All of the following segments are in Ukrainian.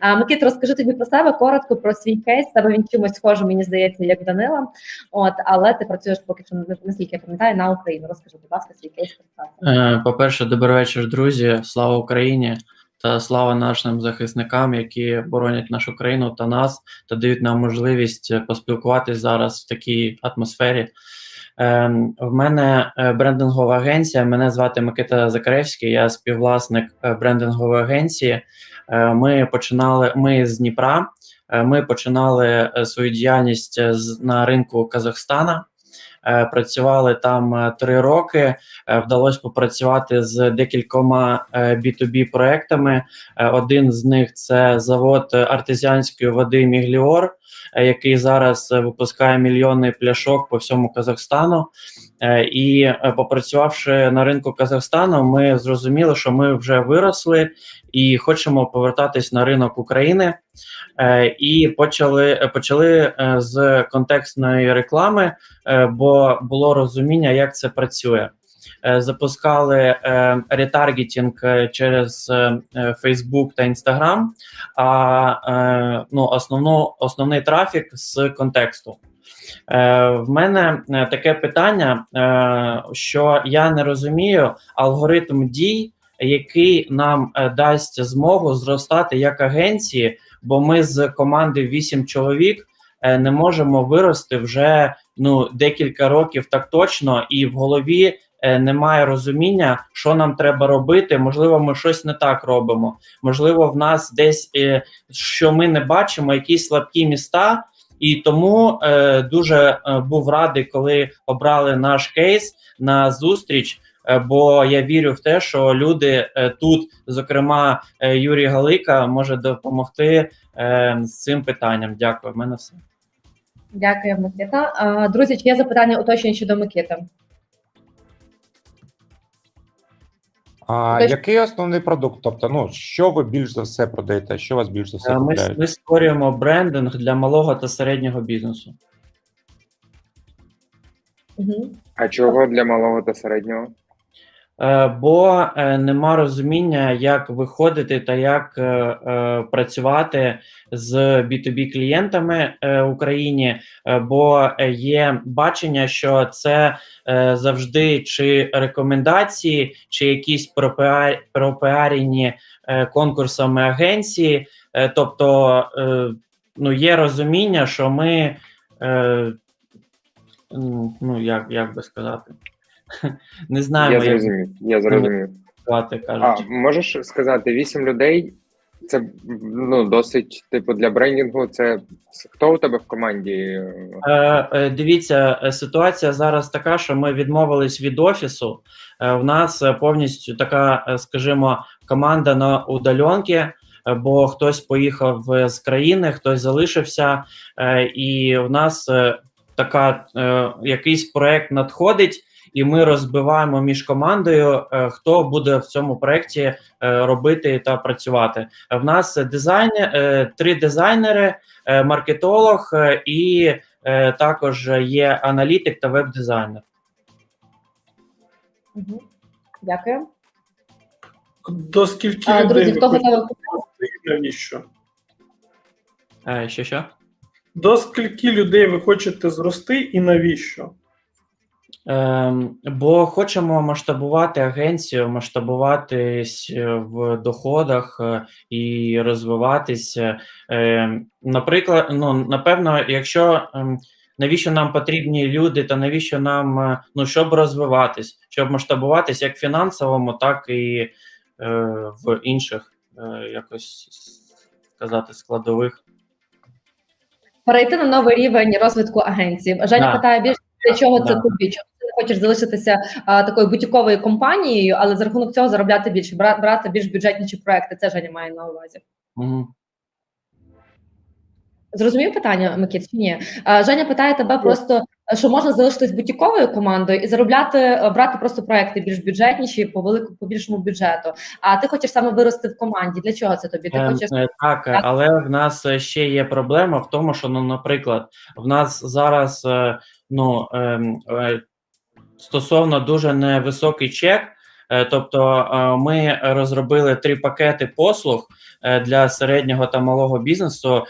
А, Микит, розкажи тобі про себе коротко про свій кейс. Тебе він чимось схожий, мені здається, як Данила. От, але ти працюєш поки що наскільки я пам'ятаю на Україну. Розкажи, будь ласка, свій кейс представся. Е, По-перше, добрий вечір, друзі. Слава Україні та слава нашим захисникам, які боронять нашу країну та нас, та дають нам можливість поспілкуватись зараз в такій атмосфері. Е, В мене е, брендингова агенція. Мене звати Микита Закаревський, я співвласник е, брендингової агенції. Е, Ми починали ми з Дніпра. Е, Ми починали е, свою діяльність на ринку Казахстана. Працювали там три роки. Вдалося попрацювати з декількома е, B2B проектами. Один з них це завод артезіанської води Мігліор, який зараз е, випускає мільйони пляшок по всьому Казахстану. Е, І е, попрацювавши на ринку Казахстану, ми зрозуміли, що ми вже виросли і хочемо повертатись на ринок України. Е, І почали, е, почали е, з контекстної реклами, е, бо було розуміння, як це працює. Е, Запускали е, ретаргетінг е, через Facebook та Instagram, а ну, основну, основний трафік з контексту. В мене таке питання, що я не розумію алгоритм дій, який нам дасть змогу зростати як агенції, бо ми з команди 8 чоловік не можемо вирости вже ну декілька років так точно, і в голові немає розуміння, що нам треба робити. Можливо, ми щось не так робимо. Можливо, в нас десь е, що ми не бачимо, якісь слабкі міста. І тому е, дуже е, був радий, коли обрали наш кейс на зустріч. е, Бо я вірю в те, що люди е, тут, зокрема, е, Юрій Галика, може допомогти е, з цим питанням. Дякую. В мене все. Дякую, Микита. Друзі, чи є запитання уточнення щодо Микити? А Тобто- який основний продукт? Тобто, ну що ви більш за все продаєте? Що вас більш за все Е, Ми, ми створюємо брендинг для малого та середнього бізнесу. Угу. А чого для малого та середнього? Е, Бо е, нема розуміння, як виходити та як е, працювати з B2B клієнтами в Україні, бо є бачення, що це завжди чи рекомендації, чи якісь пропіар- пропіарені конкурсами агенції. Тобто, ну є розуміння, що ми ну як, як би сказати. Не Я знаємо, як зрозумів. Я зрозумів. А можеш сказати, вісім людей це ну досить, типу, для брендінгу. Це хто у тебе в команді? Е, е, дивіться, е, ситуація зараз така, що ми відмовились від офісу. Е, в нас повністю така, скажімо, команда на удаленки, бо хтось поїхав з країни, хтось залишився, і в нас така якийсь проект надходить. І ми розбиваємо між командою, е, хто буде в цьому проєкті е, робити та працювати. В нас дизайн, е, три дизайнери, маркетолог і також є аналітик та веб-дизайнер. Угу. Дякую. До скільки А, людей друзі, ви навіщо? Е, Що що? До скільки людей ви хочете зрости і навіщо? Ем, бо хочемо масштабувати агенцію, масштабуватись е, в доходах е, і розвиватися. Ем, наприклад, ну напевно, якщо ем, навіщо нам потрібні люди, та навіщо нам е, ну щоб розвиватись, щоб масштабуватись як в фінансовому, так і в інших якось сказати складових. Перейти на новий рівень розвитку агенції. Женя Да. питає більше для чого це Да. тобі? Хочеш залишитися а, такою бутіковою компанією, але за рахунок цього заробляти більше, брати більш бюджетніші проекти. Це Женя має на увазі. Мгм. Зрозумів питання, Микіт, чи ні? А, Женя питає тебе просто, що можна залишитись бутіковою командою і заробляти, е, брати просто проекти більш бюджетніші по велику по більшому бюджету. А ти хочеш саме вирости в команді. Для чого це тобі? Ти Е, хочеш е, Так, е, але в нас ще є проблема в тому, що, ну, наприклад, в нас зараз ну, ем, е, стосовно дуже невисокий чек, Е, Тобто, е, ми розробили три пакети послуг е, для середнього та малого бізнесу.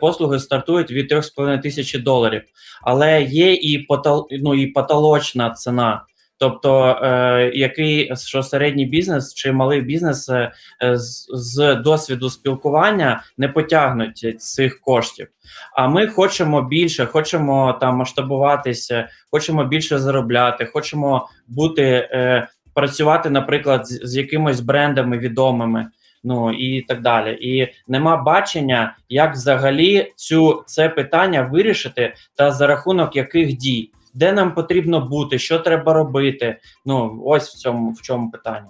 Послуги стартують від 3,5 тисячі доларів, але є і потол, ну, і потолочна ціна. Тобто, е, який що середній бізнес чи малий бізнес е, з, з досвіду спілкування не потягнуть цих коштів. А ми хочемо більше, хочемо там масштабуватися, хочемо більше заробляти, хочемо бути е, працювати, наприклад, з, з якимось брендами відомими. Ну і так далі, і нема бачення, як взагалі цю це питання вирішити, та за рахунок яких дій, де нам потрібно бути, що треба робити. Ну ось в цьому в чому питання.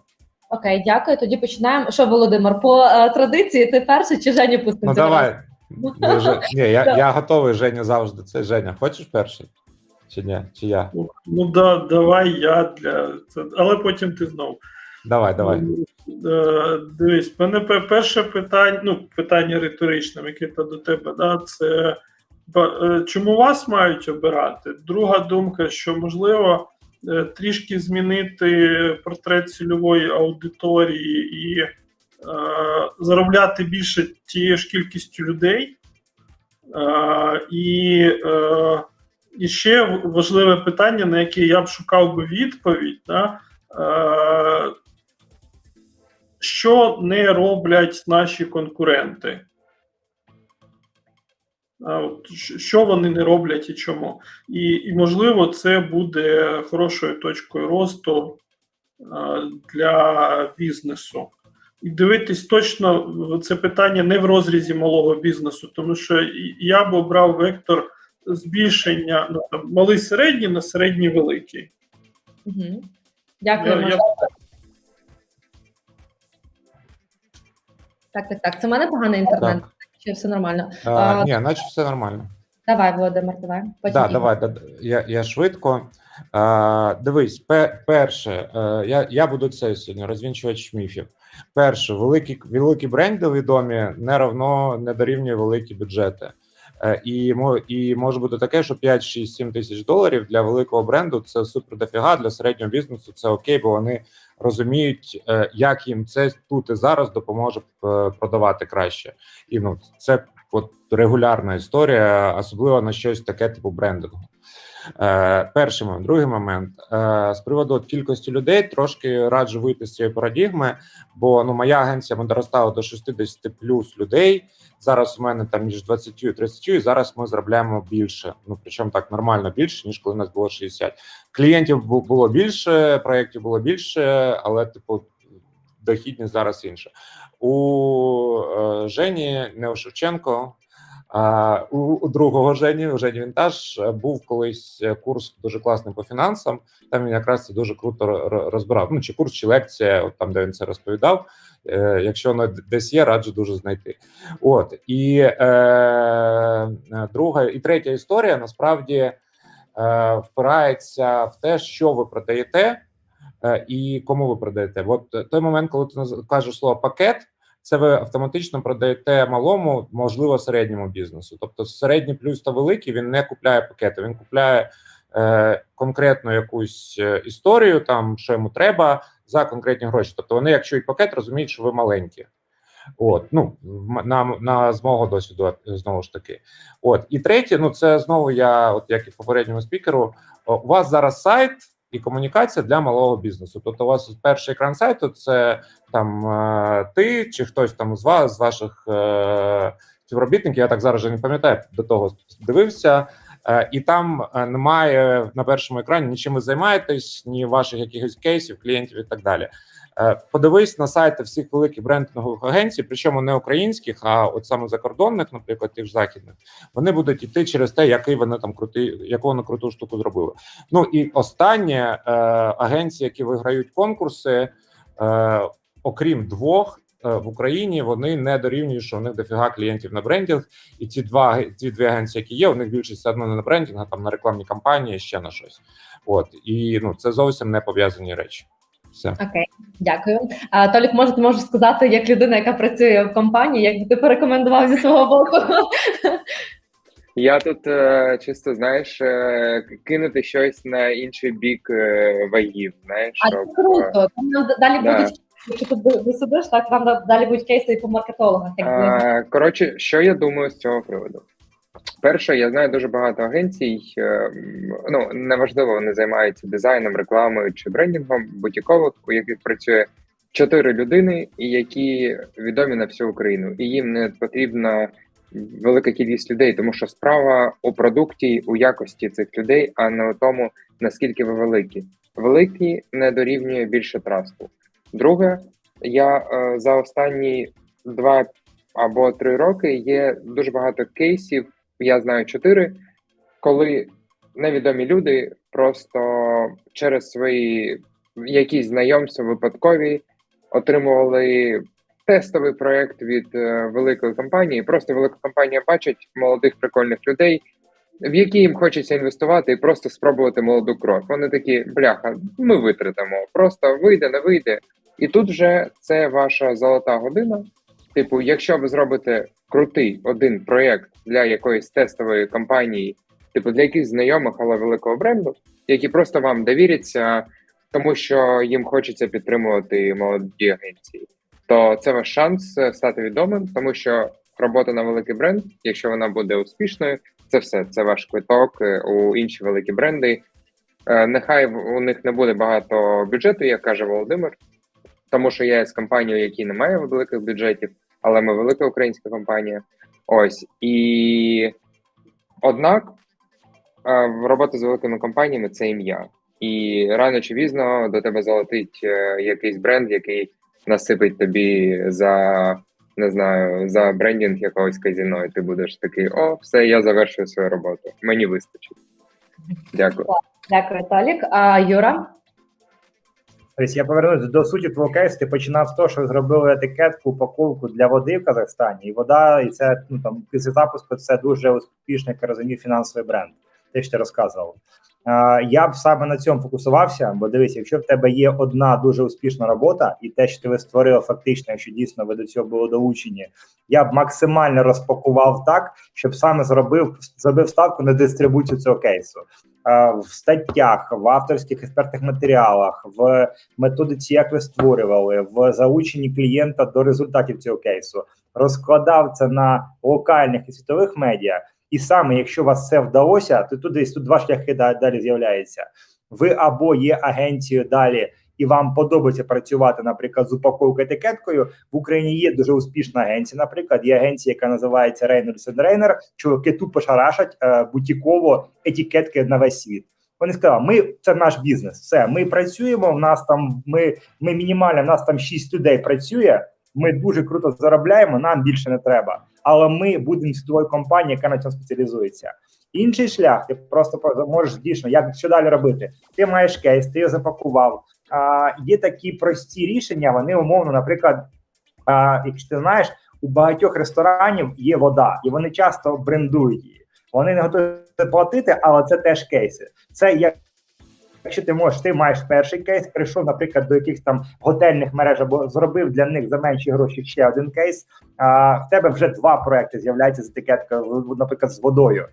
Окей, дякую. Тоді починаємо. Що, Володимир, по е, традиції ти перший чи Женя пустимо? Ну давай. Ну, Же- Ні, я, я готовий, Женя завжди. Це Женя. Хочеш перший? Чи ні? Чи я? Ну, да, давай я для це, але потім ти знов. Давай, давай. Е, Дивись, мене перше питання, ну, питання риторичне, Микита, до тебе, да, це чому вас мають обирати? Друга думка, що можливо е, трішки змінити портрет цільової аудиторії і е, заробляти більше тією ж кількістю людей. Е, і, е, і ще важливе питання, на яке я б шукав би відповідь. Да, е, що не роблять наші конкуренти? Що вони не роблять і чому? І, і можливо, це буде хорошою точкою росту для бізнесу. І дивитись точно це питання не в розрізі малого бізнесу, тому що я б обрав вектор збільшення ну, там, малий середній на середній великий. Угу. Дякую. Я- я- Так, так, так. Це в мене поганий інтернет. Так. Чи все нормально? А, А, ні, наче все нормально. Давай, Володимир, давай. Потім Да, давай, да, я, я швидко. А, дивись, пер, перше, е, я, я буду це сьогодні розвінчувач міфів. Перше, великі, великі бренди відомі не равно не дорівнює великі бюджети. Е, І, і може бути таке, що 5, 6, 7 тисяч доларів для великого бренду це супер дофіга, для середнього бізнесу це окей, бо вони розуміють, е, як їм це тут і зараз допоможе е, продавати краще. І ну це от регулярна історія, особливо на щось таке, типу брендингу. Е, перший момент, другий момент е, з приводу кількості людей трошки раджу вийти з цієї парадігми, бо ну моя агенція ми доростала до 60 плюс людей. Зараз у мене там між 20 і 30, і зараз ми заробляємо більше. Ну причому так нормально більше, ніж коли нас було 60. Клієнтів було більше, проєктів було більше, але типу дохідність зараз інша. У е, Жені Неошевченко. А у, другого Жені, у Жені Вінтаж, е, був колись е, курс дуже класний по фінансам. Там він якраз це дуже круто ро- ро- розбирав. Ну чи курс, чи лекція, от там, де він це розповідав. Е, якщо воно десь є, раджу дуже знайти. От і е, е, друга і третя історія насправді е, впирається в те, що ви продаєте і кому ви продаєте. От той момент, коли ти кажеш слово пакет, це ви автоматично продаєте малому, можливо, середньому бізнесу. Тобто, середній плюс та великий він не купляє пакети, він купляє е, конкретну якусь е, історію, там що йому треба за конкретні гроші. Тобто, вони, як чують пакет, розуміють, що ви маленькі. От, ну на, на з мого досвіду знову ж таки. От і третє, ну це знову я, от як і попередньому спікеру, у вас зараз сайт і комунікація для малого бізнесу. Тобто, у вас перший екран сайту це там е, ти чи хтось там з вас, з ваших е, співробітників. Я так зараз вже не пам'ятаю, до того дивився. Е, І там немає на першому екрані нічим ви займаєтесь, ні ваших якихось кейсів, клієнтів і так далі. Е, Подивись на сайти всіх великих брендингових агенцій, причому не українських, а от саме закордонних, наприклад, тих західних, вони будуть йти через те, який вони там крутий, яку вони круту штуку зробили. Ну і останнє е, агенції, які виграють конкурси, е, окрім двох. е, В Україні вони не дорівнюють, що у них дофіга клієнтів на брендінг, і ті два ті дві агенції, які є, у них більшість все одно не на брендінг, а там на рекламні кампанії, ще на щось. От і ну це зовсім не пов'язані речі. Все. Окей, дякую. А, Толік, може, ти можеш сказати, як людина, яка працює в компанії, як би ти порекомендував зі свого боку? Я тут е, чисто знаєш е, кинути щось на інший бік е, вагів. Знаєш, А щоб, е, круто. Там далі да. будуть, якщо ти ви- висадиш, так там да- далі будуть кейси і по маркетологах. Як Коротше, що я думаю з цього приводу? Перше, я знаю дуже багато агенцій. е, Ну неважливо, вони займаються дизайном, рекламою чи брендингом бутікових, у яких працює чотири людини, і які відомі на всю Україну, і їм не потрібна велика кількість людей, тому що справа у продукті, у якості цих людей, а не у тому, наскільки ви великі. Великі не дорівнює більше трасту. Друге, я е, за останні два або три роки є дуже багато кейсів. Я знаю чотири, коли невідомі люди просто через свої якісь знайомства випадкові отримували тестовий проект від е, великої компанії. Просто велика компанія бачить молодих прикольних людей, в які їм хочеться інвестувати і просто спробувати молоду кров. Вони такі, бляха, ми витратимо. Просто вийде, не вийде. І тут вже це ваша золота година. Типу, якщо ви зробите крутий один проєкт для якоїсь тестової компанії, типу для якихось знайомих, але великого бренду, які просто вам довіряться, тому що їм хочеться підтримувати молоді агенції, то це ваш шанс е, стати відомим, тому що робота на великий бренд, якщо вона буде успішною, це все. Це ваш квиток е, у інші великі бренди. Е, Нехай у них не буде багато бюджету, як каже Володимир, тому що я з компанією, які не має великих бюджетів, але ми велика українська компанія. Ось і однак робота з великими компаніями це ім'я. І рано чи пізно до тебе залетить е, якийсь бренд, який насипить тобі за не знаю за брендінг якогось казіно, і ти будеш такий: о, все, я завершую свою роботу. Мені вистачить. Дякую. Дякую, Толік. А Юра? Тобто я повернусь до суті твого кейсу. Ти починав з того, що зробили етикетку, упаковку для води в Казахстані, і вода, і це ну там після запуску це дуже успішний, я фінансовий бренд. Те, що ти розказував. Я б саме на цьому фокусувався, бо дивись, якщо в тебе є одна дуже успішна робота, і те, що ти створив фактично, якщо дійсно ви до цього були долучені, я б максимально розпакував так, щоб саме зробив зробив ставку на дистрибуцію цього кейсу. А, в статтях, в авторських експертних матеріалах, в методиці, як ви створювали, в залученні клієнта до результатів цього кейсу, розкладав це на локальних і світових медіа. І саме якщо вас це вдалося, то тут десь тут два шляхи далі з'являються. Ви або є агенцією далі, і вам подобається працювати, наприклад, з упаковкою етикеткою. В Україні є дуже успішна агенція. Наприклад, є агенція, яка називається Reynolds Reiner, чуваки тупо шарашать е, бутіково етикетки на весь світ. Вони сказали, ми це наш бізнес. Все, ми працюємо. В нас там ми, ми мінімально, в нас там 6 людей працює. Ми дуже круто заробляємо, нам більше не треба. Але ми будемо світовою компанією, яка на цьому спеціалізується. Інший шлях, ти просто про- можеш дійсно, як що далі робити? Ти маєш кейс, ти його запакував. Є такі прості рішення. Вони умовно, наприклад, якщо ти знаєш, у багатьох ресторанів є вода, і вони часто брендують її. Вони не готові платити, але це теж кейси. Це як. Якщо ти можеш, ти маєш перший кейс, прийшов, наприклад, до якихось там готельних мереж або зробив для них за менші гроші ще один кейс. А в тебе вже два проекти з'являються з етикеткою, наприклад, з водою.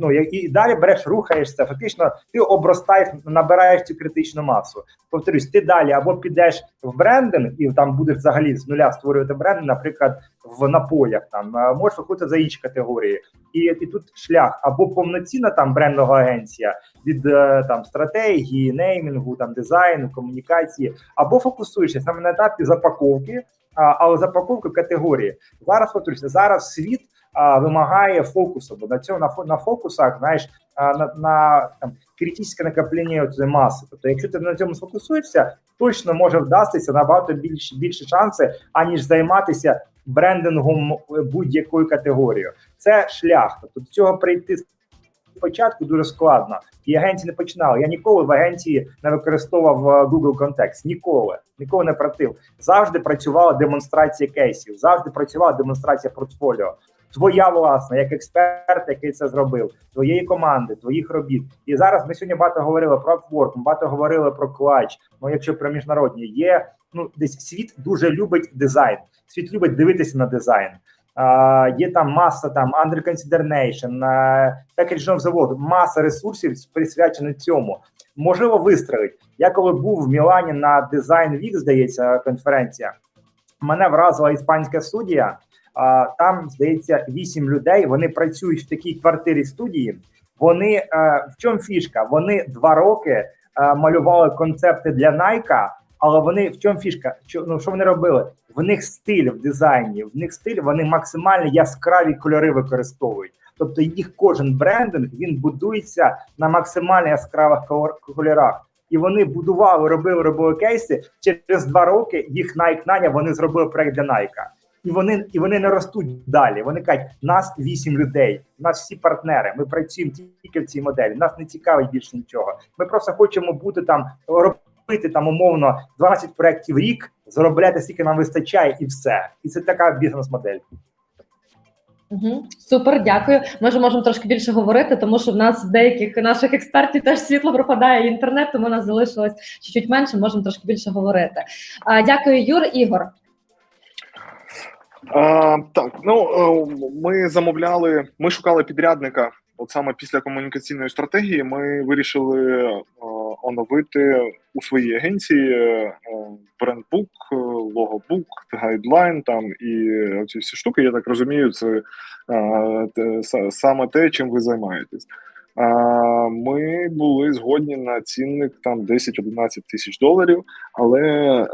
Ну, і далі береш, рухаєшся. Фактично, ти обростаєш, набираєш цю критичну масу. Повторюсь, ти далі або підеш в брендинг і там будеш взагалі з нуля створювати бренд, наприклад, в напоях. Там можеш виходити за інші категорії, і, і тут шлях або повноцінна там брендова агенція від е, там стратегії, неймінгу, там дизайну, комунікації, або фокусуєшся саме на етапі запаковки, але запаковки категорії. Зараз повторюся, зараз світ вимагає фокусу, бо на цьому на, на фокусах, знаєш, на, на там критичне накоплення цієї маси. Тобто, якщо ти на цьому сфокусуєшся, точно може вдастися набагато більше більше шанси, аніж займатися брендингом будь-якою категорією. Це шлях. Тобто до цього прийти спочатку дуже складно. І агенції не починали. Я ніколи в агенції не використовував е, Google контекст. Ніколи, ніколи не працював. Завжди працювала демонстрація кейсів, завжди працювала демонстрація портфоліо. Твоя власна, як експерт, який це зробив, твоєї команди, твоїх робіт. І зараз ми сьогодні багато говорили про Upwork, ми багато говорили про клач. Ну, якщо про міжнародні є, ну десь світ дуже любить дизайн. Світ любить дивитися на дизайн. Є там маса там under consideration, package of заводу, маса ресурсів присвячена цьому. Можливо, вистрелить. Я коли був в Мілані на Design Week, здається, конференція, мене вразила іспанська студія. Там, здається, вісім людей. Вони працюють в такій квартирі студії. Вони е, в чому фішка? Вони два роки е, малювали концепти для Nike, але вони в чому фішка? Ну, що вони робили? В них стиль в дизайні, в них стиль, вони максимально яскраві кольори використовують. Тобто їх кожен брендинг він будується на максимально яскравих кольорах. І вони будували, робили, робили кейси. Через два роки їх Nike вони зробили проект для Nike. І вони і вони не ростуть далі. Вони кажуть, нас вісім людей, нас всі партнери. Ми працюємо тільки в цій моделі. Нас не цікавить більше нічого. Ми просто хочемо бути там, робити там умовно 12 проєктів в рік, заробляти скільки нам вистачає, і все. І це така бізнес-модель. Угу. Супер, дякую. Ми вже можемо трошки більше говорити, тому що в нас в деяких наших експертів теж світло пропадає і інтернет, тому у нас залишилось чуть-чуть менше. Можемо трошки більше говорити. А, дякую, Юр. Ігор. А, так, ну е, ми замовляли, ми шукали підрядника. От саме після комунікаційної стратегії ми вирішили оновити у своїй агенції е, брендбук, е, логобук, гайдлайн там і ці всі штуки. Я так розумію, це е, те- саме те, чим ви займаєтесь. Ми були згодні на цінник там 10-11 тисяч доларів, але е,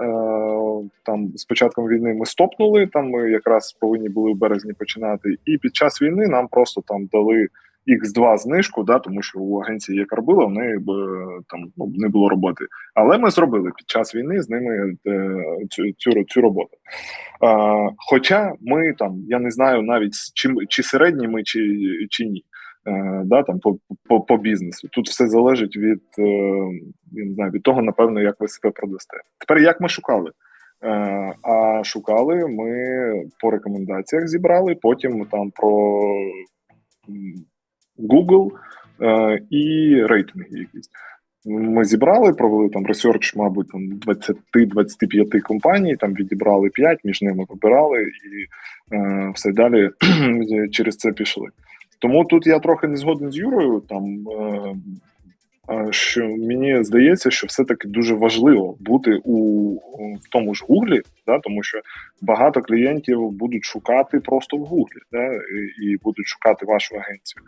там з початком війни ми стопнули. Там ми якраз повинні були в березні починати. І під час війни нам просто там дали X2 знижку, да, тому що у агенції є Карбила, в неї б там ну, не було роботи. Але ми зробили під час війни з ними е, цю, цю, цю роботу. А, хоча ми там, я не знаю навіть чи, чи середні ми, чи, чи ні. Е, да, там по, по, по бізнесу. Тут все залежить від, е, я не знаю, від того, напевно, як ви себе продасте. Тепер як ми шукали? А шукали ми по рекомендаціях зібрали, потім там про Google е, і рейтинги якісь. Ми зібрали, провели там ресерч, мабуть, там 20-25 компаній, там відібрали 5, між ними вибирали і е, все далі через це пішли. Тому тут я трохи не згоден з Юрою. Там е, що мені здається, що все-таки дуже важливо бути у, в тому ж гуглі, да, тому що багато клієнтів будуть шукати просто в гуглі, да, і, будуть шукати вашу агенцію.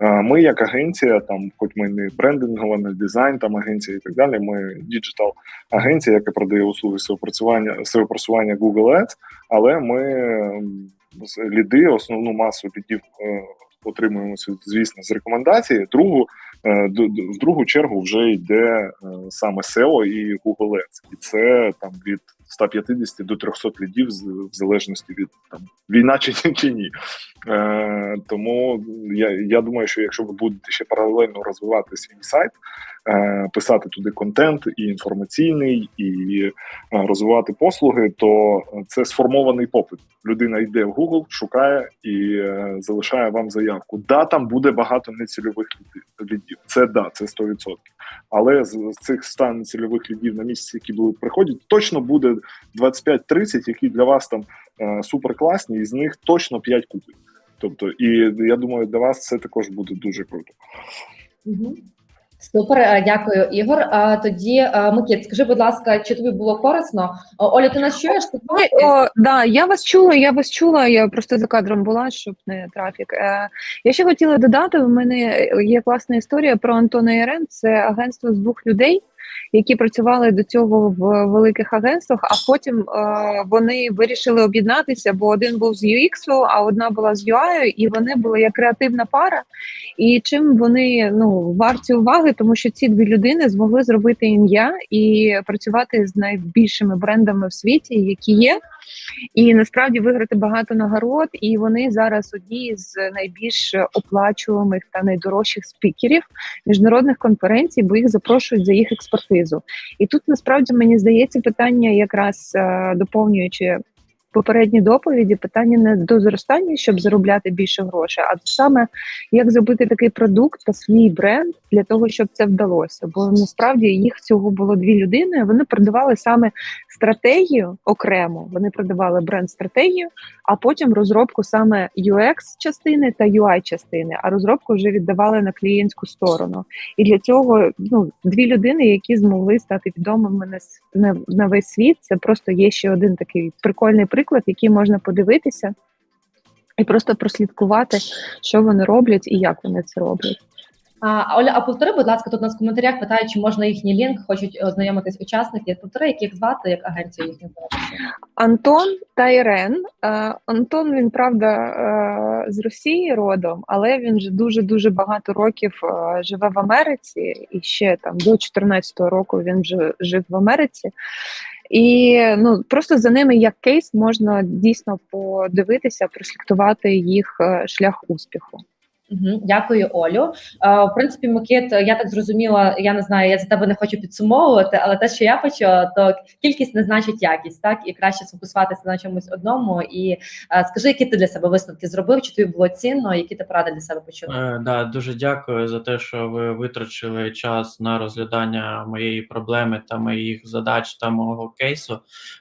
Ми, як агенція, там, хоч ми не брендингова, не дизайн, там агенція і так далі. Ми діджитал агенція, яка продає услуги SEO-просування SEO-просування Google Ads, але ми ліди, основну масу лідів е, отримуємо, звісно, з рекомендації. Другу в другу чергу вже йде е, саме SEO і Google Ads. І це там від 150 до 300 лідів в залежності від там війна чи, чи ні. Е, тому я, я думаю, що якщо ви будете ще паралельно розвивати свій сайт, е, писати туди контент і інформаційний, і е, розвивати послуги, то це сформований попит. Людина йде в Google, шукає і е, залишає вам заявку. Да, там буде багато нецільових лідів. Це да, це 100%. Але з, з цих 100 нецільових лідів на місяці, які будуть приходять, точно буде 25-30, які для вас там е, супер класні, і з них точно 5 купить. Тобто, і я думаю, для вас це також буде дуже круто. Угу. Супер, е, дякую, Ігор. А тоді е, Микіт, скажи, будь ласка, чи тобі було корисно? Оля, ти нас чуєш? Ти о, да, я вас чула, я вас чула, я просто за кадром була, щоб не трафік. Я ще хотіла додати: у мене є класна історія про Антона Ярем. Це агентство з двох людей, які працювали до цього в великих агентствах, а потім е, вони вирішили об'єднатися, бо один був з UX, а одна була з UI, і вони були як креативна пара. І чим вони ну варті уваги, тому що ці дві людини змогли зробити ім'я і працювати з найбільшими брендами в світі, які є. І насправді виграти багато нагород, і вони зараз одні з найбільш оплачуваних та найдорожчих спікерів міжнародних конференцій, бо їх запрошують за їх експертизу. І тут насправді мені здається питання, якраз е, доповнюючи попередній доповіді, питання не до зростання, щоб заробляти більше грошей, а саме як зробити такий продукт та свій бренд для того, щоб це вдалося. Бо насправді їх цього було дві людини. Вони продавали саме стратегію окремо. Вони продавали бренд-стратегію, а потім розробку саме UX частини та UI частини. А розробку вже віддавали на клієнтську сторону. І для цього ну дві людини, які змогли стати відомими на, на, на весь світ. Це просто є ще один такий прикольний приклад, який можна подивитися. І просто прослідкувати, що вони роблять і як вони це роблять. А Оля, а повтори, будь ласка, тут нас в коментарях питають, чи можна їхній лінк, хочуть ознайомитись учасники. Повтори, як їх звати, як агенцію їхню. Антон та Ірен. Е, Антон він правда е, з Росії родом, але він вже дуже дуже багато років е, живе в Америці, і ще там до 14-го року він вже жив в Америці. І ну просто за ними як кейс можна дійсно подивитися, прослідкувати їх е, шлях успіху. Дякую, Олю. Е, в принципі, Микит, я так зрозуміла, я не знаю, я за тебе не хочу підсумовувати, але те, що я почула, то кількість не значить якість, так і краще сфокусуватися на чомусь одному. І е, скажи, які ти для себе висновки зробив, чи тобі було цінно, які ти поради для себе почув? Е, да, дуже дякую за те, що ви витрачили час на розглядання моєї проблеми та моїх задач та мого кейсу.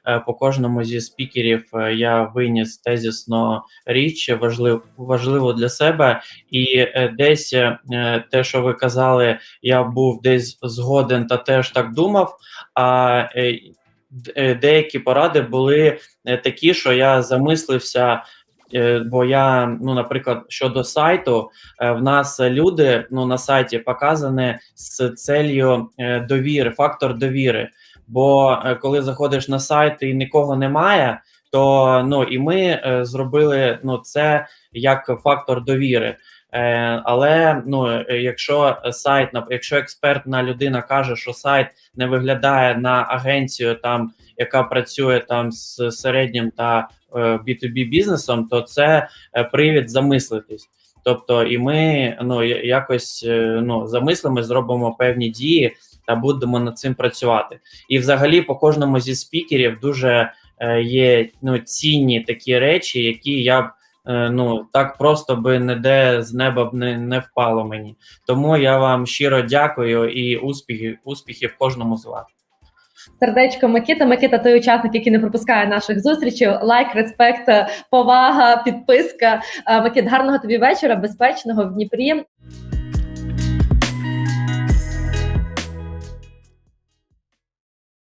Е, По кожному зі спікерів е, я виніс тезісно річ важливу важливу для себе, е, десь е, те, що ви казали, я був десь згоден та теж так думав. А е, е, деякі поради були е, такі, що я замислився. е, Бо я, ну, наприклад, щодо сайту, е, в нас люди ну, на сайті показані з целью е, довіри, фактор довіри. Бо е, коли заходиш на сайт і нікого немає, то ну і ми е, зробили ну, це як фактор довіри. Е, але ну, е, якщо сайт, якщо експертна людина каже, що сайт не виглядає на агенцію, там яка працює там з середнім та е, B2B бізнесом, то це е, привід замислитись. Тобто, і ми ну якось е, ну замислимо, зробимо певні дії та будемо над цим працювати. І, взагалі, по кожному зі спікерів дуже е, є ну цінні такі речі, які я б е, ну так просто би ніде з неба б не, не впало мені. Тому я вам щиро дякую і успіхів успіхів кожному з вас. Сердечко Микита. Микита той учасник, який не пропускає наших зустрічей. Лайк, респект, повага, підписка. Е, Микит, гарного тобі вечора, безпечного в Дніпрі.